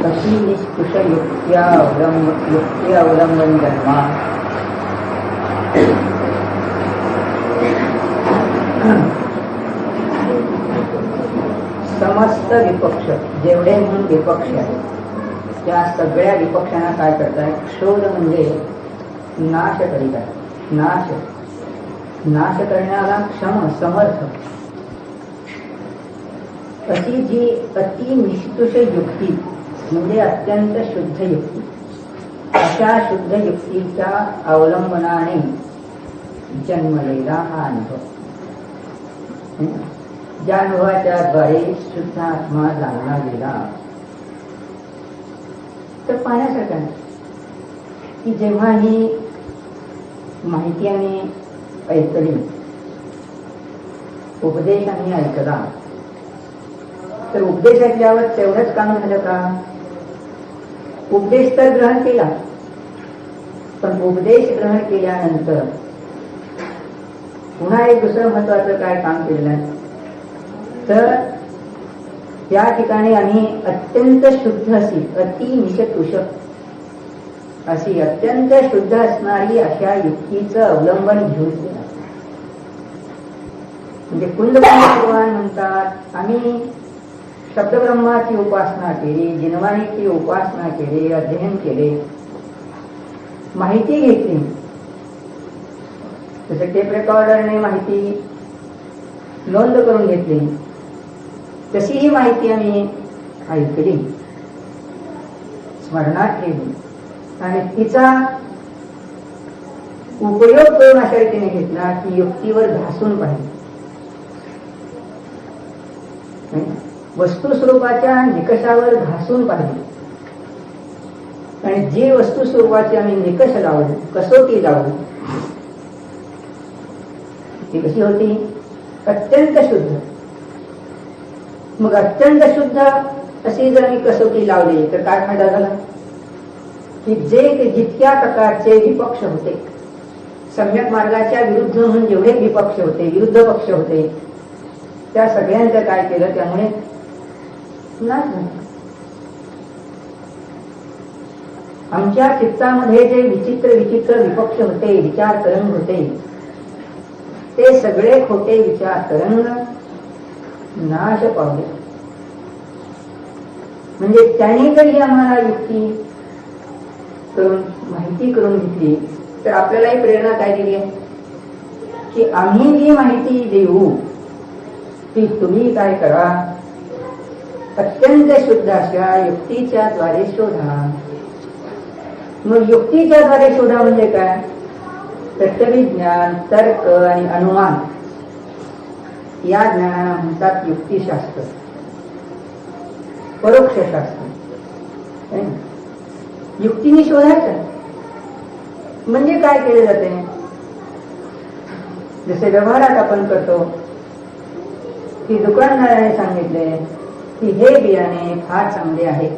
कशी निष्कृष युक्त्या अवलंब युक्ती अवलंबन जन्मा समस्त विपक्ष जेवढे म्हणून विपक्ष आहेत त्या सगळ्या विपक्षांना काय करताय शोध म्हणजे नाश करीत आहे नाश. नाश करण्याला क्षम समर्थ. अशी जी अति निष्कृष युक्ती म्हणजे अत्यंत शुद्ध युक्ती. अशा शुद्ध युक्तीच्या अवलंबनाने जन्मलेला हा अनुभव. ज्या अनुभवाच्या द्वारे शुद्ध आत्मा जाणला गेला. तर पाहण्यासारखा की जेव्हा ही माहिती आम्ही ऐकली उपदेश आम्ही ऐकला तर उपदेश ऐकल्यावर तेवढंच काम झालं का? उपदेश तर ग्रहण केला. पण उपदेश ग्रहण केल्यानंतर पुन्हा एक दुसरं महत्वाचं काय काम केलेलं आहे? तर त्या ठिकाणी आम्ही अत्यंत शुद्ध अशी अति अशी अत्यंत शुद्ध असणारी अशा युक्तीचं अवलंबन घेऊन केलं. म्हणजे कुंद भगवान म्हणतात आम्ही शब्दब्रह्माची उपासना केली जिनवाणीची उपासना केली अध्ययन केले. माहिती घेतली. जसं टेप रेकॉर्डरने माहिती नोंद करून घेतली. तशी ही माहिती आम्ही ऐकली स्मरणात ठेवली. आणि तिचा उपयोग करून अशा रीतीने घेतला की युक्तीवर घासून पाहिजे वस्तू स्वरूपाच्या निकषावर घासून पाहिली आणि जी वस्तू स्वरूपाची आम्ही निकष लावली कसोटी लावली ती कशी होती? अत्यंत शुद्ध. मग अत्यंत शुद्ध अशी जर आम्ही कसोटी लावली तर काय फायदा झाला? की जे ते जितक्या प्रकारचे विपक्ष होते सम्यक मार्गाच्या विरुद्ध म्हणून जेवढे विपक्ष होते विरुद्ध पक्ष होते त्या सगळ्यांचं काय केलं? त्यामुळे आमच्या चित्तामध्ये जे विचित्र विचित्र विपक्ष होते विचार तरंग होते ते सगळे खोटे विचार तरंग नाश पावले. म्हणजे त्याने जरी आम्हाला युक्ती करून माहिती करून घेतली तर आपल्यालाही प्रेरणा काय दिली आहे? की आम्ही जी माहिती देऊ ती तुम्ही काय करा? अत्यंत शुद्ध अशा युक्तीच्या द्वारे शोधा. मग युक्तीच्या द्वारे शोधा म्हणजे काय? तत्वविज्ञान तर्क आणि अनुमान. या ज्ञानाला म्हणतात युक्तिशास्त्र. परोक्ष शास्त्र युक्तीने शोधायचं. म्हणजे काय केले जाते? जसे व्यवहारात आपण करतो की दुकानदाराने सांगितले की हे बियाणे फार चांगले आहे.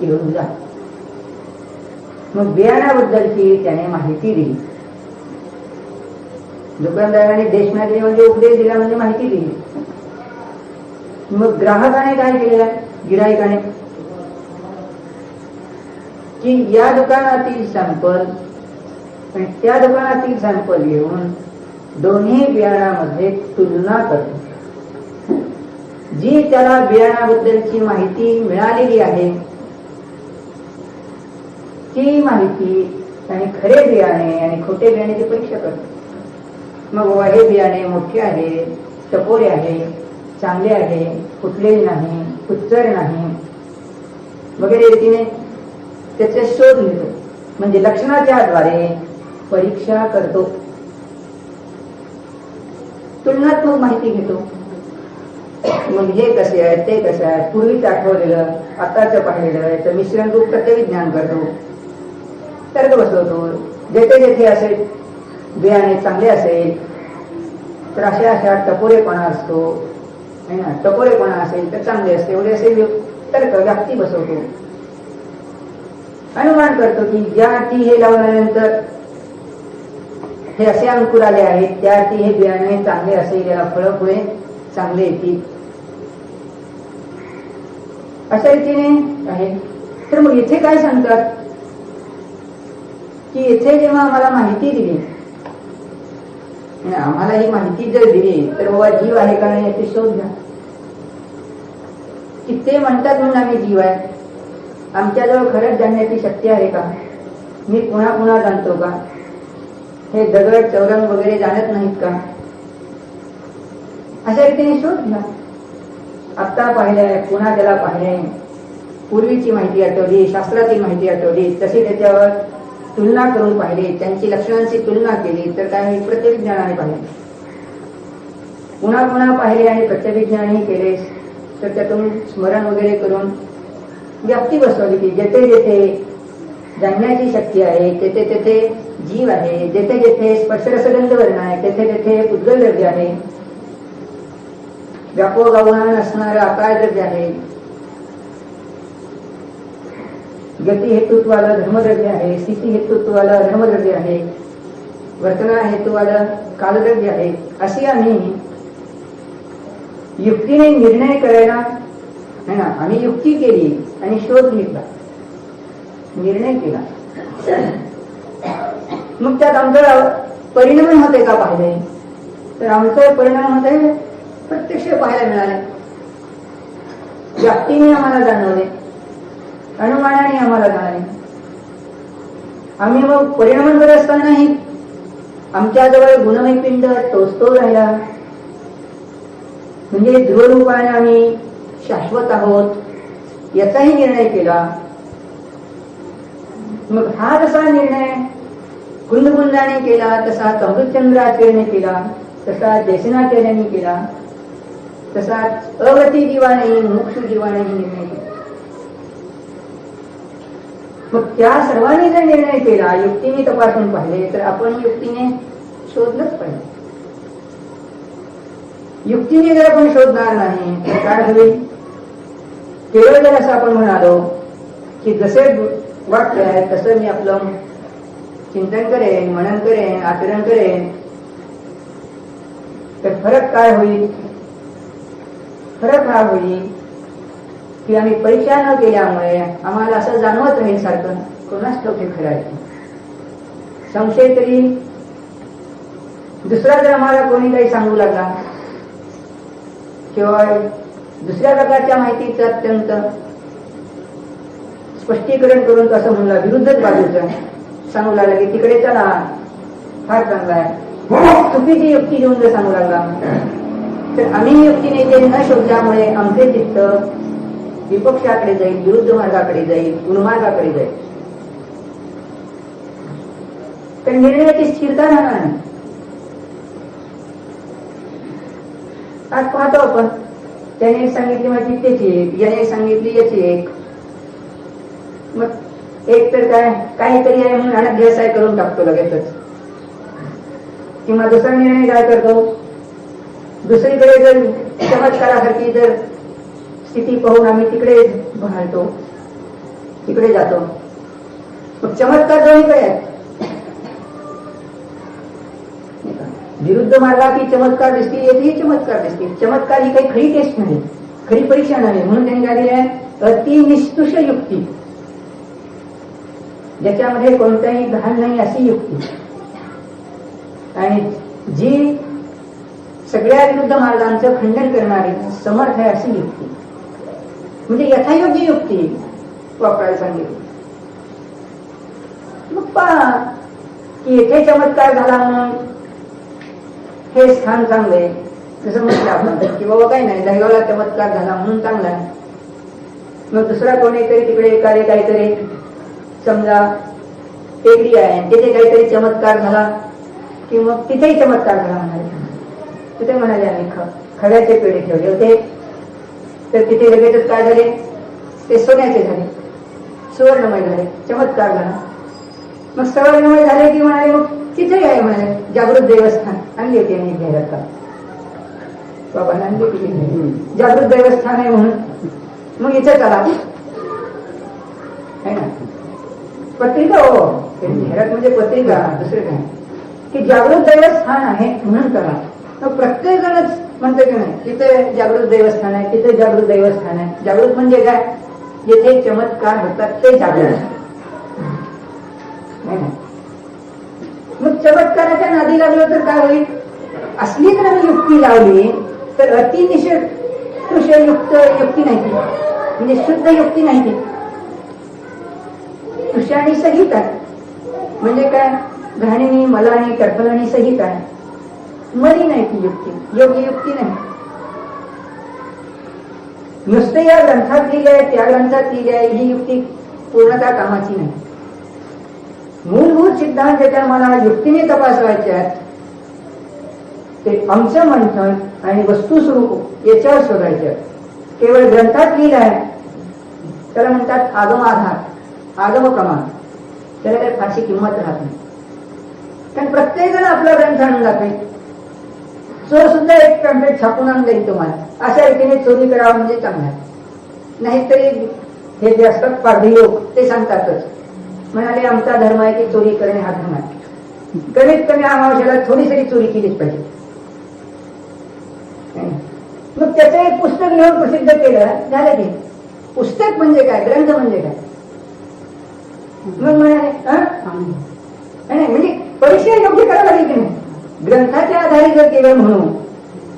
घेऊन जा. मग बियाण्याबद्दलची त्याने माहिती दिली. दुकानदाराने देशनागरी म्हणजे उपदेश दिला म्हणजे माहिती दिली. मग ग्राहकाने काय केलेलं गिरायकाने की या दुकानातील सॅम्पल आणि त्या दुकानातील सॅम्पल घेऊन दोन्ही बियाणामध्ये तुलना करतो जी त्याला बियाणाबद्दलची माहिती मिळालेली आहे ती माहिती आणि खरे बियाणे आणि खोटे बियाण्याची परीक्षा करतो. मग बाबा हे बियाणे मोठे आहे टपोरे आहे चांगले आहे फुटलेले नाही उच्चर नाही वगैरे रीतीने त्याचे शोध घेतो म्हणजे लक्षणाच्या द्वारे परीक्षा करतो. तुलनात्मक माहिती घेतो. मग हे कसे आहे ते कसे आहे पूर्वीच आठवलेलं आताच पाहिलेलं याचं मिश्रण रूप विज्ञान करतो. तर्क बसवतो. जेथे जेथे असेल बियाणे चांगले असेल तर अशा अशा टपोरेपणा असतो. ना? टपोरेपणा असेल तर चांगले असते. एवढे असेल तर्क व्याप्ती बसवतो. अनुमान करतो की ज्या अर्थी हे लावल्यानंतर हे असे अंकुर आले आहेत त्या अर्थी हे बियाणे चांगले असेल याला फळ पुढे चांगले येतील अशा रीतीने आहे. तर मग इथे काय सांगतात? की इथे जेव्हा आम्हाला माहिती दिली आम्हाला ही माहिती जर दिली तर बाबा जीव आहे का नाही याची शोध घ्या. की ते म्हणतात म्हणून आम्ही जीव आहे. आमच्याजवळ खरंच जाणण्याची शक्ती आहे का? मी पुन्हा पुन्हा जाणतो का? हे दगड चौरंग वगैरे जाणत नाहीत का? अशा रीतीने शोध घ्या आत्ता पाहिलंय पुन्हा त्याला पाहिले पूर्वीची माहिती आठवली शास्त्राची माहिती आठवली तशी त्याच्यावर तुलना करून पाहिली त्यांची लक्षणांची तुलना केली तर काय प्रत्यविज्ञानाने पाहिले. पुन्हा पुन्हा पाहिले आणि प्रत्यविज्ञानही केले तर त्यातून स्मरण वगैरे करून व्याप्ती बसवली की जेथे जेथे जाणण्याची शक्ती आहे तेथे तेथे जीव आहे जेथे जेथे स्पर्शरसगंध वर्ण आहे तेथे तेथे उज्ज्वल द्रव्य आहे व्यापक आव्हान असणारं आकार द्रव्य आहे. गती हेतुत्वाला धर्मद्रव्य आहे स्थिती हेतुत्वाला धर्मद्रव्य आहे वर्तना हेतुवाला कालद्रव्य आहे अशी आम्ही युक्तीने निर्णय करायला है ना आम्ही युक्ती केली आणि शोध घेतला. निर्णय केला. मग त्यात आमचं परिणाम होते का पाहिले? तर आमचं परिणाम होते प्रत्यक्ष पाहायला मिळाले. व्यक्तीने आम्हाला जाणवले. अनुमानाने आम्हाला जाणवले. आम्ही मग परिणाम करत असतानाही आमच्याजवळ गुणमय पिंड टोचतो राहिला. म्हणजे ध्रुवरूपाने आम्ही शाश्वत आहोत याचाही निर्णय केला. मग हा जसा निर्णय कुंदकुंदाने केला तसा अमृतचंद्राचार्याने केला तसा देशनाचार्याने केला. तसा अगती जीवाने मोक्ष जीवानेही निर्णय केला मग त्या सर्वांनी जर निर्णय केला युक्तीने तपासून पाहिले तर आपण युक्तीने शोधलंच पाहिजे. युक्तीने जर आपण शोधणार नाही तर काय होईल? केवळ जर असं आपण म्हणालो की जसे वाक्य आहे तसं मी आपलं चिंतन करेन मनन करेन आचरण करेन तर फरक काय होईल? फरक हा होईल की आम्ही परीक्षा न केल्यामुळे आम्हाला असं जाणवत राहील सारखं कोणाच ठोके खरं संशय तरी दुसरा जर आम्हाला कोणी काही सांगू लागला किंवा दुसऱ्या प्रकारच्या माहितीचं अत्यंत स्पष्टीकरण करून असं म्हणला विरुद्धच बाजूचं सांगू लागला की तिकडे चला फार चांगला आहे. चुकीची युक्ती घेऊन जर सांगू लागला तर आम्ही युक्तीने ते न शोधल्यामुळे आमचे चित्त विपक्षाकडे जाईल विरुद्ध मार्गाकडे जाईल गुणमार्गाकडे जाईल. तर निर्णयाची स्थिरता राहणार नाही. आज पाहतो आपण त्याने एक सांगितली माझी त्याची एक याने सांगितली याची एक. मग एक तर काय काहीतरी आहे म्हणून अनाध्यास आहे करून टाकतो लगेचच. किंवा दुसरा निर्णय काय करतो? दुसरीकडे जर चमत्कारासारखी जर स्थिती पाहून आम्ही तिकडे बहालतो तिकडे जातो. मग चमत्कार दोन्हीकडे आहेत. विरुद्ध मार्गात ही चमत्कार दिसते येथेही चमत्कार दिसते चमत्कार ही काही खरी टेस्ट नाही खरी परीक्षा नाही. म्हणून त्यांनी काय दिले आहे युक्ती. ज्याच्यामध्ये कोणताही घाण नाही अशी युक्ती. आणि जी सगळ्या विरुद्ध मार्गांचं खंडन करणारी समर्थ आहे अशी युक्ती. म्हणजे यथायोग्य युक्ती वापरायला सांगितली. मग पहा की येथे चमत्कार झाला म्हणून हे स्थान चांगले जसं म्हटलं आपण की बाबा काही नाही दहिवाला चमत्कार झाला म्हणून चांगला मग दुसरा कोणीतरी तिकडे एखादे काहीतरी समजा टेकडी आहे तिथे काहीतरी चमत्कार झाला की मग तिथेही चमत्कार झाला म्हणाले तिथे म्हणाले आम्ही ख- खड्याचे पेढे ठेवले होते. तर तिथे लगेचच काय झाले? ते सोन्याचे झाले. सुवर्णमय झाले. चमत्कार झाला. मग सवर्णमय झाले की म्हणाले मग तिथेही आहे म्हणाले. जागृत देवस्थान. आणली होती मी घ्यायला. बाबा आणली जागृत देवस्थान आहे म्हणून. मग इथे चला है ना? पत्रिका हो. जाहिरात म्हणजे पत्रिका दुसरं काय? की जागृत देवस्थान आहे म्हणून करा. मग प्रत्येक जणच म्हणतो की नाही तिथे जागृत देवस्थान आहे तिथे जागृत देवस्थान आहे. जागृत म्हणजे काय? जिथे चमत्कार होतात ते जागृत? मग चमत्काराच्या नादी लागलो तर काय होईल? असली जर आम्ही युक्ती लावली तर अतिनिषेध तुषयुक्त युक्ती नाही ती. म्हणजे शुद्ध युक्ती नाही ती. तुषाणी सहित आहे. म्हणजे काय? घाणीनी मलानी कल्पनानी सहित आहे. स्मरी नाही ती युक्ती. योग्य युक्ती नाही. नुसते या ग्रंथात लिहिले आहे त्या ग्रंथात लिहिले आहे ही युक्ती पूर्णतः कामाची नाही. मूलभूत सिद्धांत ज्याच्या मला युक्तीने तपासवायचे आहेत. ते आमचं मंथन आणि वस्तुस्वरूप याच्यावर शोधायचे आहेत. केवळ ग्रंथात लिहिलं आहे. त्याला म्हणतात आगमाधार आगम प्रमाण त्याला काही फारशी किंमत राहत नाही. कारण प्रत्येक जण आपला ग्रंथ आणून दाखवेल चोर सुद्धा एक पॅम्पलेट छापून आणून देईल तुम्हाला. अशा रीतीने चोरी करावं म्हणजे चांगला नाहीतरी हे जे असतात पारधी लोक ते सांगतातच. म्हणाले आमचा धर्म आहे की चोरी करणे हा धर्म आहे. कमीत कमी अमावश्याला थोडी तरी चोरी केलीच पाहिजे. मग त्याचं एक पुस्तक लिहून प्रसिद्ध केलं झालं की. पुस्तक म्हणजे काय? ग्रंथ म्हणजे काय? मग म्हणाले नाही. म्हणजे परीक्षा योग्य करावा लागेल की नाही? ग्रंथाच्या आधारे जर केलं म्हणून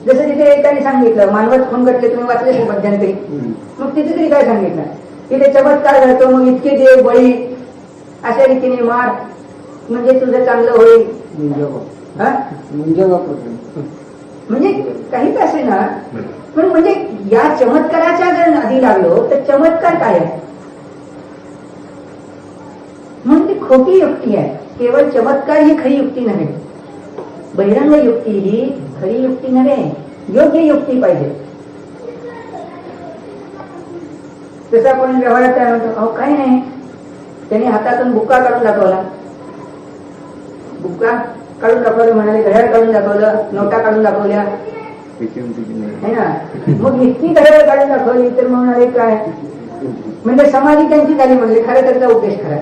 जसं तिथे एकाने सांगितलं मानवत खंगटले तुम्ही वाचले मध्यंतरी मग तिथे तरी काय सांगितलं? तिथे चमत्कार घडतो मग इतके देव बळी अशा रीतीने मार म्हणजे तुझं चांगलं होईल. हा? म्हणजे काही असे ना पण म्हणजे या चमत्काराच्या जर नादी लागलो तर चमत्कार काय आहे? म्हणून ती खोटी युक्ती आहे. केवळ चमत्कार ही खरी युक्ती नव्हे बहिरंग युक्ती ही खरी युक्ती नव्हे योग्य युक्ती पाहिजे. तसा कोणी व्यवहारात काय म्हणतो अहो काय नाही. त्यांनी हातातून बुक्का काढून दाखवला. बुक्का काढून दाखवलं म्हणाले घड्याळ काढून दाखवलं नोटा काढून दाखवल्या. है ना? मग इतकी घड्याळ काढून दाखवली तर म्हणाले काय? म्हणजे समाधी त्यांची झाली म्हणजे खरं त्याचा उद्देश खरा.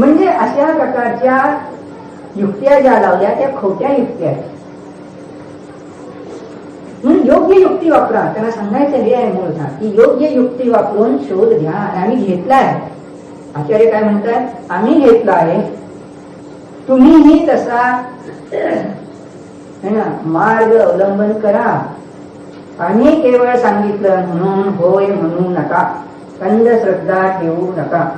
म्हणजे अशा प्रकारच्या युक्त्या ज्या लावल्या त्या खोट्या युक्त्या आहेत. म्हणून योग्य युक्ती वापरा. त्यांना सांगायचं हे आहे मूळतः की योग्य युक्ती वापरून शोध घ्या. आणि आम्ही घेतलाय आचार्य काय म्हणतात? आम्ही घेतला आहे. तुम्हीही तसा है ना? मार्ग अवलंबन करा. आम्ही केवळ सांगितलं म्हणून होय म्हणू नका. अंधश्रद्धा ठेवू नका.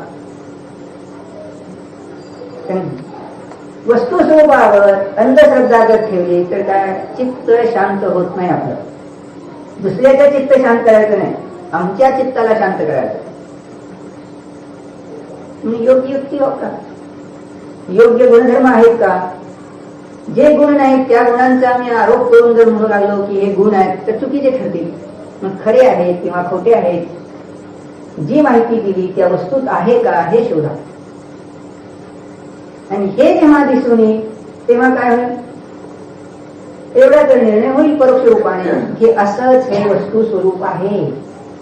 वस्तू स्वरूपावर अंधश्रद्धा जर ठेवली तर काय? चित्त शांत होत नाही आपलं. दुसऱ्याचं चित्त शांत करायचं नाही. आमच्या चित्ताला शांत करायचं. योग्य युक्ती हो वापरा योग्य गुणधर्म आहेत का? जे गुण नाहीत त्या गुणांचा आम्ही आरोप करून जर म्हणू लागलो की हे गुण आहेत तर चुकीचे ठरतील. मग खरे आहेत किंवा खोटे आहेत. जी माहिती दिली त्या वस्तूत आहे का हे शोधा. आणि हे जेव्हा दिसून येईल तेव्हा काय होईल? एवढा तर निर्णय होईल परोक्ष रूपाने की असंच हे वस्तू स्वरूप आहे.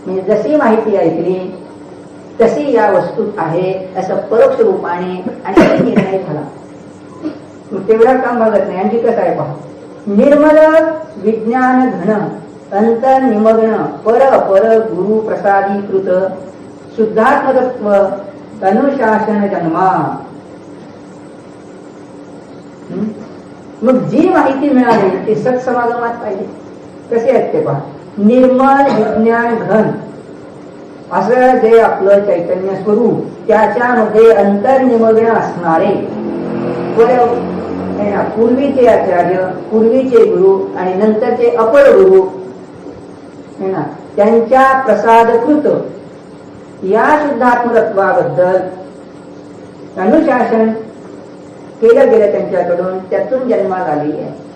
म्हणजे जशी माहिती ऐकली तशी या वस्तूत आहे असं परोक्ष रूपाने आणि निर्णय झाला. तेवढा काम बघत नाही. आणखी कसं आहे पहा? निर्मल विज्ञान घन अंतर निमग्न पर पर गुरु प्रसादीकृत शुद्धात्मकत्व अनुशासन जन्मा? मग जी माहिती मिळाली ती सत्समागमात पाहिजे कसे आहेत ते पहा. निर्मळ विज्ञान घन. असं जे आपलं चैतन्य स्वरूप त्याच्यामध्ये अंतर्निमग्न असणारे. हो. पूर्वीचे आचार्य पूर्वीचे गुरु आणि नंतरचे अपर गुरु ना, त्यांच्या प्रसादकृत या शुद्धात्मतत्वाबद्दल अनुशासन केलं गेलं त्यांच्याकडून त्यातून जन्मात आली आहे.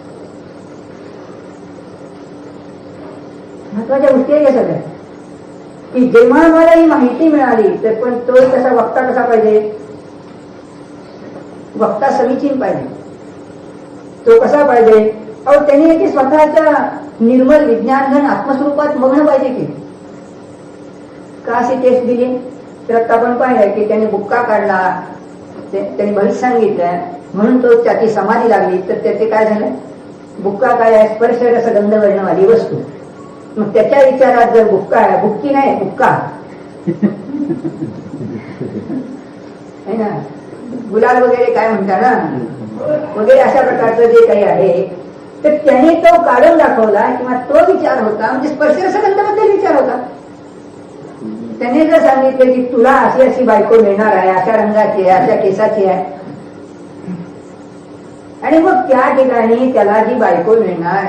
महत्त्वाच्या गोष्टी आहे या सगळ्या. की जेव्हा मला ही माहिती मिळाली तर पण तो कसा वक्ता कसा पाहिजे? वक्ता समीचीन पाहिजे. तो कसा पाहिजे? अहो त्यांनी की स्वतःच्या निर्मल विज्ञानघन आत्मस्वरूपात मग्न पाहिजे की. का अशी टेस्ट दिली? तर आता आपण पाहिलं की त्याने बुक्का काढला त्यांनी भविष्य सांगितलं. म्हणून तो त्याची समाधी लागली. तर त्याचे काय झालं? बुक्का काय आहे? स्पर्श रसगंध वर्णवाली वस्तू. मग त्याच्या विचारात जर बुक्का आहे बुक्की नाही बुक्का. है ना? गुलाल वगैरे काय म्हणता ना? वगैरे अशा प्रकारचं जे काही आहे तर त्याने तो काढून दाखवला किंवा तो विचार होता. म्हणजे स्पर्श रसगंधाबद्दल विचार होता. त्याने जर सांगितलं की तुला अशी अशी बायको मिळणार आहे अशा रंगाची आहे अशा केसाची आहे. आणि मग त्या ठिकाणी त्याला जी बायको मिळणार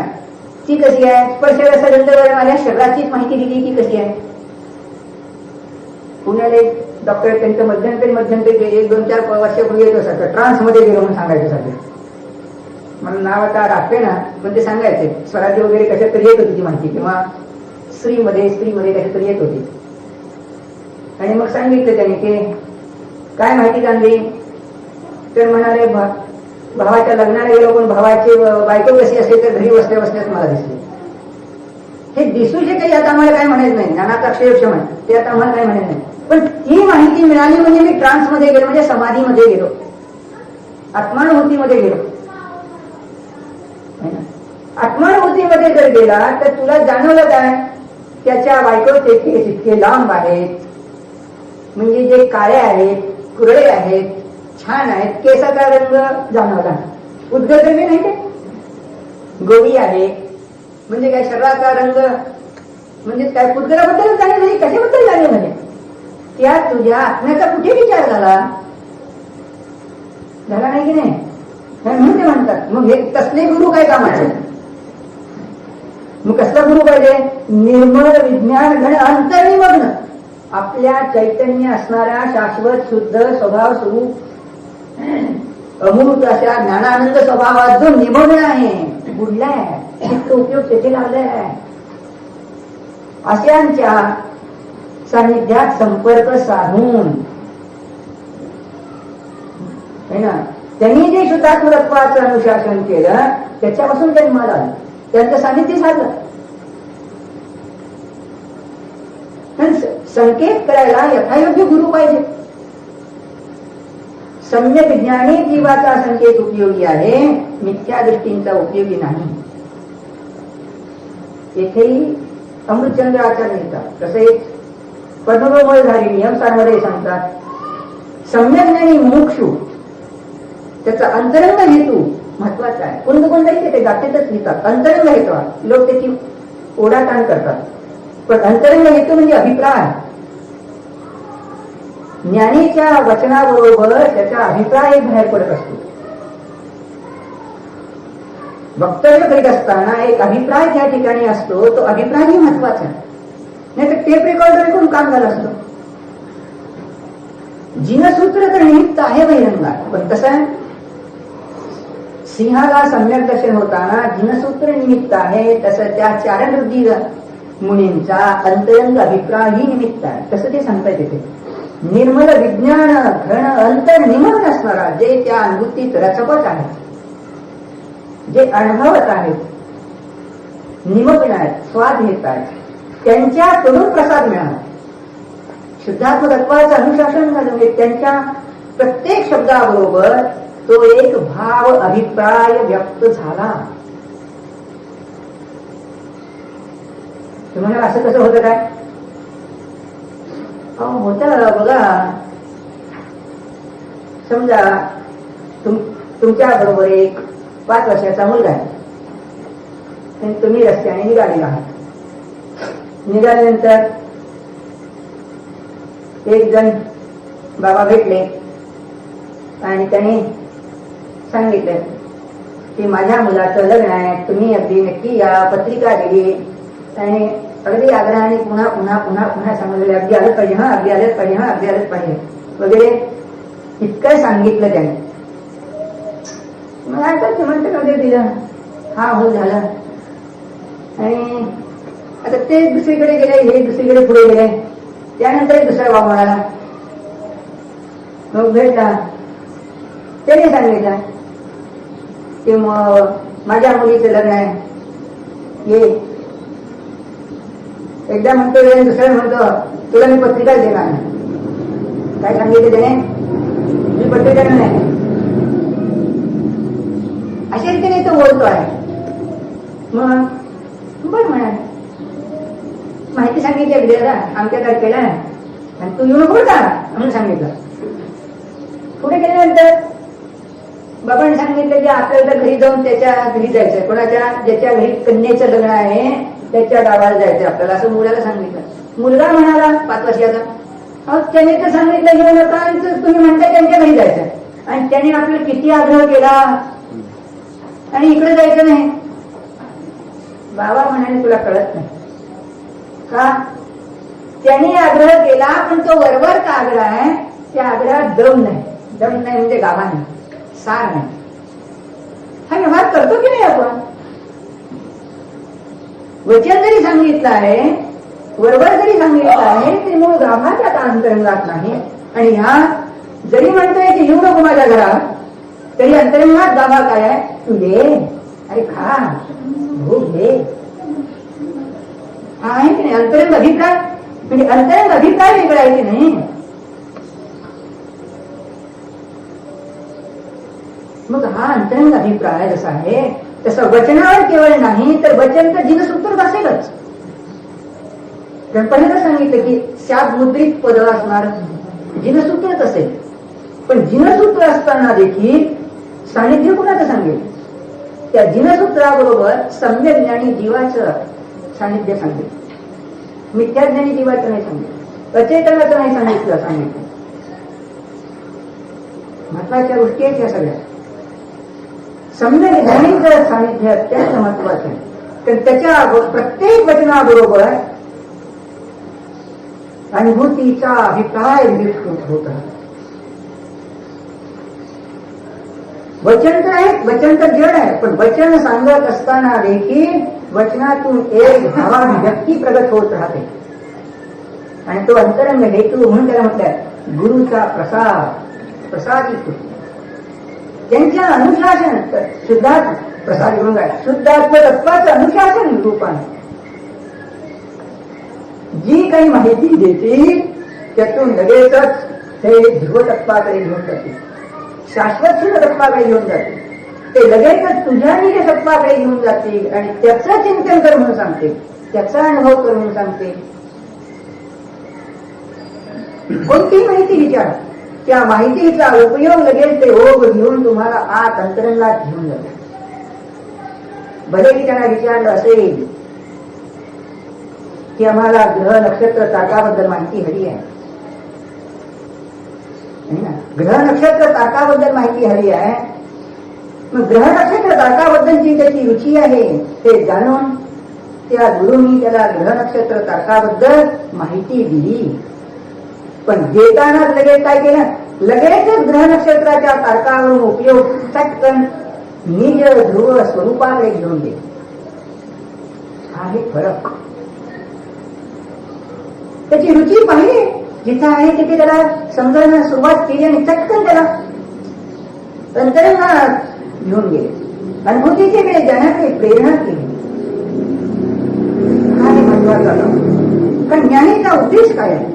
ती कशी आहे? स्पर्श माझ्या शरीराचीच माहिती दिली की कशी आहे? पुण्याला एक डॉक्टर त्यांचं मध्यंतरी मध्यंतरी एक दोन चार वर्षापूर्वी येत असतात ट्रान्समध्ये गेलो म्हणून सांगायचं सगळं. मला नाव आता राखते ना पण ते सांगायचे. स्वराज्य वगैरे कशा तरी येत होती ती माहिती किंवा स्त्रीमध्ये स्त्रीमध्ये कशा तरी येत होती. आणि मग सांगितलं त्याने की काय माहिती चांगली तर म्हणाले भा- भावाच्या लग्नाला गेलो पण भावाची बायको कशी असली तर घरी बसल्या बसल्याच मला दिसली. हे दिसू जे काही आता आम्हाला काय म्हणायचं नाही. ज्ञानाचा अक्षयक्षम आहे ते आता आम्हाला काय म्हणायचं नाही. पण ती माहिती मिळाली म्हणजे मी ट्रान्समध्ये गेलो म्हणजे समाधीमध्ये गेलो. आत्मानुभूतीमध्ये गेलो. आत्मानुभूतीमध्ये जर गेला तर तुला जाणवलं काय? त्याच्या बायकोचे केस इतके लांब आहेत. म्हणजे जे काळे आहेत कुरळे आहेत छान आहेत केसाचा रंग जाणवला. उद्गद्रव्य नाही ते? गोरी आहे. म्हणजे काय शरीराचा रंग म्हणजे काय पुद्गलाबद्दल जाणे म्हणजे कशाबद्दल जाणे म्हणजे त्या तुझ्या आत्म्याचा कुठे विचार झाला? झाला नाही की नाही? म्हणून ते म्हणतात. मग हे कसले गुरु काय कामाचे? मग कसला गुरु पाहिजे? निर्मळ विज्ञान घन अंतर्निमग्न. आपल्या चैतन्य असणाऱ्या शाश्वत शुद्ध स्वभाव स्वरूप अमूर्त अशा ज्ञानानंद स्वभावात जो निमग्न आहे. बुडलाय. तो उपयोग तेथे लावलाय अशांच्या सान्निध्यात संपर्क साधून. ना? त्यांनी जे शुद्धात्मत्वाचं अनुशासन केलं त्याच्यापासून जन्माला आलं. त्यांचं सानिध्य साधलं पण स- संकेत करायला यथायोग्य गुरु पाहिजे. सम्यक ज्ञानी जीवाचा संकेत उपयोगी आहे मिथ्या दृष्टींचा उपयोगी नाही. येथेही अमृतचंद्र आचार्य लिहितात तसेच पद्ममोळधारी नियमसारमध्ये सांगतात सम्यक ज्ञानी मोक्षू त्याचा अंतरंग हेतू महत्त्वाचा आहे. कोणतं कुंडही ते जातीतच लिहितात. अंतरंग हेतू लोक त्याची ओढाटाण करतात. पण अंतरंग हेतू म्हणजे अभिप्राय. ज्ञानीच्या वचनाबरोबर त्याचा अभिप्राय बाहेर पडत असतो. वक्तव्य करीत असताना एक अभिप्राय त्या ठिकाणी असतो तो अभिप्रायही महत्त्वाचा नाही तर टेप रेकॉर्डर ऐकून काम झालं असतं? जिनसूत्र तर निमित्त आहे बहिरंगात पण कसं आहे? सिंहाला सम्यक दर्शन होताना जिनसूत्र निमित्त आहे तसं त्या चारणवृद्धी मुनींचा अंतरंग अभिप्राय ही निमित्त आहे. तसं ते सांगता येते निर्मल विज्ञान घन अंतर निमग्न असणारा जे त्या अनुभूतीत रचपत आहे जे अनुभवत आहेत. निमग्न आहेत स्वाद घेत आहेत. त्यांच्याकडून प्रसाद मिळाला. शुद्धात्मतत्वाचं अनुशासन झालं. म्हणजे त्यांच्या प्रत्येक शब्दाबरोबर तो एक भाव अभिप्राय व्यक्त झाला. तुम्हाला असं कसं होतं काय? अहो होतं बघा समजा तुम तुमच्या बरोबर एक पाच वर्षाचा मुलगा आहे आणि तुम्ही रस्त्याने निघालेला आहात निघाल्यानंतर एक जण बाबा भेटले आणि त्याने सांगितलं की माझ्या मुलाचं लग्न आहे तुम्ही अगदी नक्की या पत्रिका दिली आणि अगदी आग्रहाने पुन्हा पुन्हा पुन्हा पुन्हा सांगितले अगदी आलंच पाहिजे हा अगदी आलंच पाहिजे हा अगदी आलंच पाहिजे वगैरे इतकं सांगितलं त्याने मला ऐकत म्हणतं वगैरे दिलं हा हो झालं आणि आता ते दुसरीकडे गेले हे दुसरीकडे पुढे गेले। त्यानंतर दुसरा बाबा आला। मग भेटला। त्याने सांगितलं की मग माझ्या मुलीचं लग्न आहे. ये एकदा म्हणतो आणि दुसऱ्या म्हणतो तुला मी पत्रिकाच देणार नाही. काय सांगितलं त्याने? मी पत्रिका नाही. अशा रीतीने तो बोलतो आहे. मग बर म्हणा माहिती सांगितली विद्याला आमच्या तारखेला. आणि तू येऊन बोलता का म्हणून सांगितलं. पुढे गेल्यानंतर बाबांनी सांगितलं की आपल्याला घरी जाऊन त्याच्या घरी जायचंय. कोणाच्या? ज्याच्या घरी कन्येचं लग्न आहे. त्याच्या गावाला जायचं आपल्याला. असं मुलाला सांगितलं. मुलगा म्हणाला पाच वर्षाचा. अहो त्याने तर सांगितलं घेऊ नका आणि तुम्ही म्हणता त्यांच्या घरी जायचं आणि त्याने आपल्याला किती आग्रह केला. आणि इकडे जायचं नाही. बाबा म्हणाले तुला कळत नाही. का? त्यांनी आग्रह केला पण तो वरवर का आग्रह आहे? त्या आग्रहात दम नाही. दम नाही म्हणजे गावा नाही. सार नाही. हा व्यवहार करतो की नाही आपण? वचन जरी सांगितलं आहे वरवर जरी सांगितलं आहे ते मूळ गाभाच्या अंतरंगात नाही. आणि ह्या जरी म्हणतोय की येऊ नको माझ्या घरात तरी अंतरंगात गाभा काय आहे? तू ये. अरे खा. भूक घे आहे की नाही? अंतरंग अधिकार म्हणजे अंतरंग अधिकार वेगळा आहे की नाही? मग हा अंतरंग अभिप्राय जसा आहे तसं वचनावर केवळ नाही तर वचन तर जीवसूत्रच असेलच. गणपतीला सांगितलं की शाप मुद्रित पद असणार जिनसूत्रच असेल. पण जीवसूत्र असताना देखील सानिध्य कुणाचं सांगेल? त्या जीवसूत्राबरोबर सम्यक ज्ञानी जीवाचं सानिध्य सांगेल. मिथ्याज्ञानी जीवाचं नाही सांगितलं अचेतनाचं नाही सांगितलं सांगितलं. महत्त्वाच्या गोष्टी आहेत या सगळ्या. सम्यक जर सानिध्य अत्यंत महत्वाचं. आहे तर त्याच्या प्रत्येक वचनाबरोबर अनुभूतीचा अभिप्राय निष्कृत होत. वचन तर आहे वचन तर जड आहे पण वचन सांगत असताना देखील वचनातून एक भावान व्यक्ती प्रगत होत राहते. आणि तो अंतरंग हेतू म्हणून त्याला म्हटलंय गुरुचा प्रसाद प्रसादित त्यांच्या अनुशासन शुद्धात प्रसाद घेऊन काय शुद्धात्म तत्वाचं अनुशासन रूपाने. जी काही माहिती देतील त्यातून लगेचच ते ध्रुवतत्वाकडे घेऊन जातील शाश्वत सुद्धा तत्वाकडे घेऊन जातील ते लगेचच तुझ्या निघे तत्वाकडे घेऊन जातील आणि त्याचं चिंतन कर म्हणून सांगते. त्याचा अनुभव कर म्हणून सांगते. कोणती माहिती विचार. त्या माहितीचा उपयोग लगेच ते ओघ घेऊन तुम्हाला आत अंतरंगात घेऊन जाते भले की त्यांना विचारलं असेल की आम्हाला ग्रह नक्षत्र ताकाबद्दल माहिती हवी आहे. ग्रह नक्षत्र ताकाबद्दल माहिती हवी आहे. मग ग्रह नक्षत्र तारकाबद्दलची त्याची रुची आहे ते जाणून त्या गुरुनी त्याला ग्रह नक्षत्र ताकाबद्दल माहिती दिली. पण देतानाच लगेच काय केलं? लगेचच ग्रह नक्षत्राच्या तारकावरून उपयोग पटकन निज ध्रुव स्वरूपाकडे घेऊन दे आहे फरक. त्याची रुची पाहिली. जिथं आहे तिथे त्याला समजायला सुरुवात केली आणि चटकन त्याला अंतरंगात घेऊन गेले. अनुभूतीचे वेळे ज्ञानाची प्रेरणा केली. हा महत्त्वाचा? कारण ज्ञानीचा उद्देश काय आहे?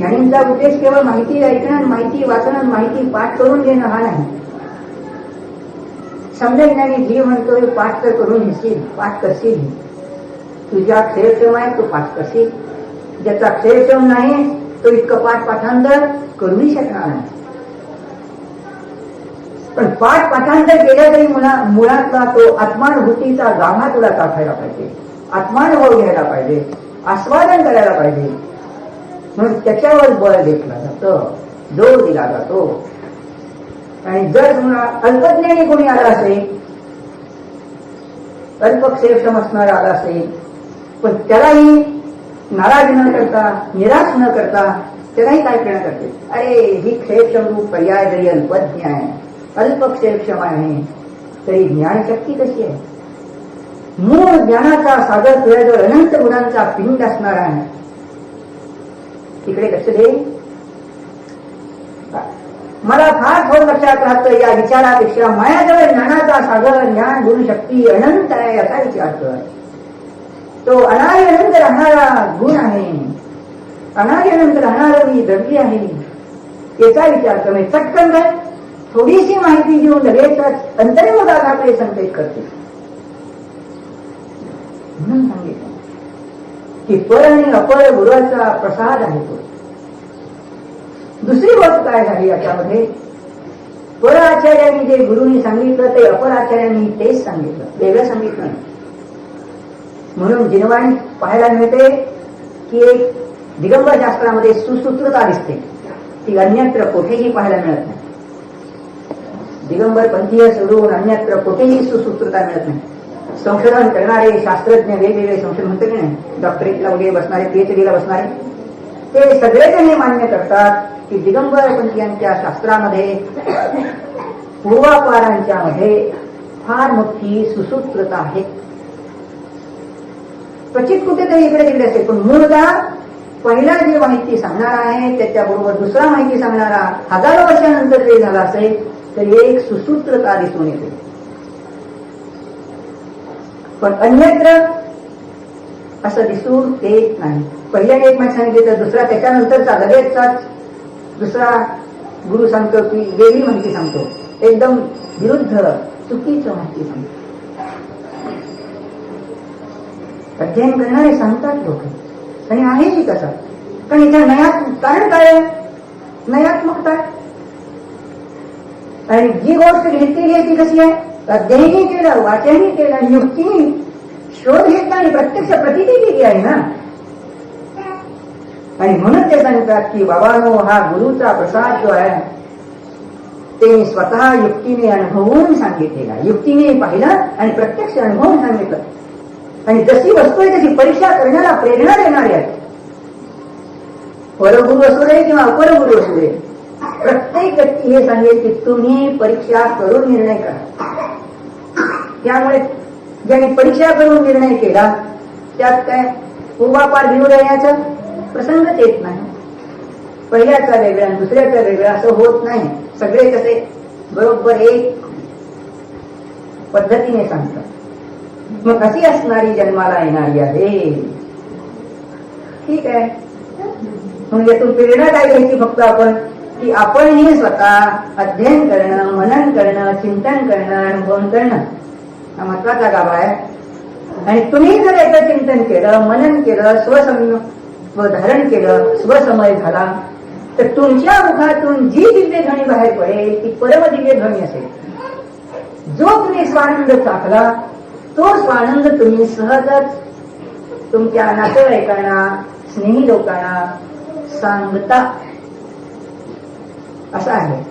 ज्ञानींचा उद्देश केवळ माहिती ऐकणं माहिती वाचणं माहिती पाठ करून घेणं हा नाही. समजा ज्ञानी जी म्हणतोय पाठ तर करून घेशील पाठ करशील. तुझ्या क्षेत्रम आहे तो पाठ करशील. ज्याचा क्षेत्रम नाही तो इतकं पाठ पाठांतर करूही शकणार नाही. पण पाठ पाठांतर केल्या तरी मुला मुळातला तो आत्मानुभूतीचा गाभा तुला टाकायला पाहिजे. आत्मानुभव घ्यायला पाहिजे. आस्वादन करायला पाहिजे. म्हणून त्याच्यावर बळ घेतला जातं जोर दिला जातो. आणि जर तुम्हाला अल्पज्ञानी कोणी आला असेल अल्पक्षेक्षम असणारा आला असेल पण त्यालाही नाराज न करता निराश न करता त्यालाही काय करणं करते? अरे ही क्षेत्रम रूप पर्याय जरी अल्पज्ञ आहे अल्पक्षेक्षम आहे तरी ज्ञानशक्ती कशी आहे? मूळ ज्ञानाचा सागर तुझ्याजवळ अनंत गुणांचा पिंड असणार आहे. तिकडे लक्ष दे. मला फार थोड लक्षात राहतं या विचारापेक्षा माझ्याजवळ ज्ञानाचा सागर ज्ञान गुणशक्ती अनंत आहे असा विचार कर. तो अनायनंत राहणारा गुण आहे. अनायनंत अनंत राहणारं मी द्रव्य आहे. याचा विचार कर. म्हणजे चटकन काय थोडीशी माहिती देऊन लगेचच आपले संकेत करते. म्हणून सांगितलं. की पर आणि अपर गुरुचा प्रसाद आहे तो. दुसरी गोष्ट काय झाली याच्यामध्ये? पर आचार्यांनी जे गुरुनी सांगितलं ते अपर आचार्यांनी तेच सांगितलं. वेगळं सांगितलं नाही. म्हणून जिनवाणी पाहायला मिळते की एक दिगंबर शास्त्रामध्ये सुसूत्रता दिसते. ती अन्यत्र कुठेही पाहायला मिळत नाही. दिगंबर पंथीय सोडून अन्यत्र कुठेही सुसूत्रता मिळत नाही. संशोधन करणारे शास्त्रज्ञ वेगवेगळे संशोधन म्हणतो की नाही? डॉक्टरेटला वगैरे बसणारे पीएचडीला बसणारे. ते सगळेजण हे मान्य करतात की दिगंबर पंथीयांच्या शास्त्रामध्ये पूर्वापारांच्या मध्ये फार मोठी सुसूत्रता आहे. क्वचित कुठेतरी इकडे तिकडे असेल पण मूळदा पहिला जी माहिती सांगणारा आहे त्याच्याबरोबर दुसरा माहिती सांगणारा हजारो वर्षानंतर जरी झाला असेल तर एक सुसूत्रता दिसून येते. पण अन्यत्र असं दिसून येत नाही. पहिल्याने एक माहिती सांगितली तर दुसरा त्याच्यानंतरचा लगेचचाच दुसरा गुरु सांगतो की वेगळी माहिती सांगतो. एकदम विरुद्ध चुकीचं माहिती सांगतो. अध्ययन करणारे सांगतात लोक. आणि आहेही कसं कारण इथे नयात कारण काय? आहे नयात्मकता. आणि जी गोष्ट घेतलेली आहे ती कशी आहे? अध्ययनही केलं वाचनही केलं आणि युक्तीने शोध घेतला आणि प्रत्यक्ष प्रतिती केली आहे ना? आणि म्हणून ते सांगतात की बाबानो हा गुरुचा प्रसाद जो आहे ते मी स्वतः युक्तीने अनुभवून सांगितलेला युक्तीने पाहिलं आणि प्रत्यक्ष अनुभवून सांगितलं. आणि जशी वस्तू आहे तशी परीक्षा करण्याला प्रेरणा देणारी आहे. परगुरु असू दे किंवा अपरगुरु असू दे प्रत्येक व्यक्ती हे सांगेल की तुम्ही परीक्षा करून निर्णय करा. त्यामुळे ज्यांनी परीक्षा करून निर्णय केला त्यात काय पूर्वापार घेऊन येण्याचा प्रसंगच येत नाही. पहिल्याचा वेगळा दुसऱ्याचा वेगळा असं होत नाही. सगळे कसे बरोबर एक पद्धतीने सांगतात. मग अशी असणारी जन्माला येणारी आहे? ठीक आहे. मग यातून प्रेरणा काय घ्यायची फक्त आपण? की आपणही स्वतः अध्ययन करणं मनन करणं चिंतन करणं अनुभव करणं. हा महत्त्वाचा गाभा आहे. आणि तुम्ही जर याचं चिंतन केलं मनन केलं स्वसम धारण केलं स्वसमय झाला तर तुमच्या मुखातून जी दिव्य ध्वनी बाहेर पडेल ती परम दिव्य ध्वनी असेल. जो तुम्ही स्वानंद चाकला तो स्वानंद तुम्ही सहजच तुमच्या नातेवाईकांना स्नेही लोकांना सांगता. असं आहे.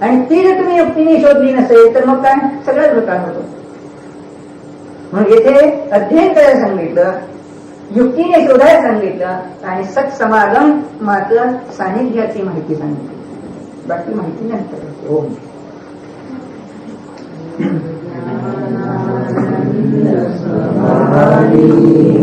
आणि ती जर तुम्ही युक्तीने शोधली नसेल तर मग काय? सगळ्याच प्रकार होतो. म्हणून येथे अध्ययन करायला सांगितलं युक्तीने शोधायला सांगितलं आणि सत्समागम मात्र सानिध्याची माहिती सांगितली. बाकी माहिती नंतर. ओम Hari